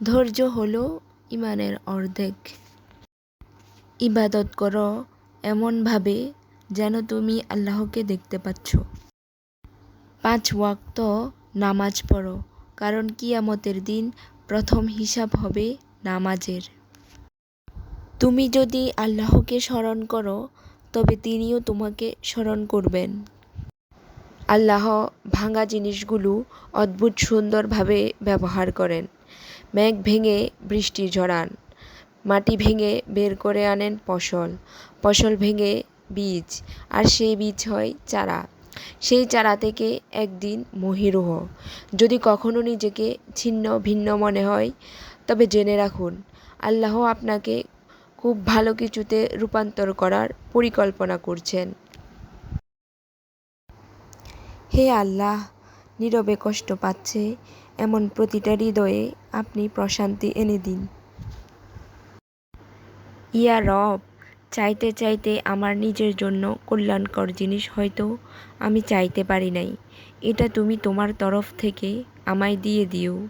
ধৈর্য হলো ইমানের অর্ধেক। ইবাদত করো এমনভাবে যেন তুমি আল্লাহকে দেখতে পাচ্ছ। পাঁচ ওয়াক্ত নামাজ পড়ো, কারণ কিয়ামতের দিন প্রথম হিসাব হবে নামাজের। তুমি যদি আল্লাহকে স্মরণ করো, তবে তিনিও তোমাকে স্মরণ করবেন। আল্লাহ ভাঙা জিনিসগুলো অদ্ভুত সুন্দরভাবে ব্যবহার করেন। মেঘ ভেঙে বৃষ্টি ঝরান, মাটি ভেঙে বের করে আনেন ফসল ফসল ভেঙে বীজ, আর সেই বীজ হয় চারা। সেই চারা থেকে একদিন মহিরুহ। যদি কখনো নিজেকে ছিন্ন ভিন্ন মনে হয়, তবে জেনে রাখুন, আল্লাহ আপনাকে খুব ভালো কিছুতে রূপান্তর করার পরিকল্পনা করছেন। হে আল্লাহ নীরবে কষ্ট পাচ্ছে, এমন প্রতিটা হৃদয়ে আপনি প্রশান্তি এনে দিন। ইয়া রব, চাইতে চাইতে আমার নিজের জন্য কল্যাণকর জিনিস হয়তো আমি চাইতে পারি নাই। এটা তুমি তোমার তরফ থেকে আমায় দিয়ে দিও।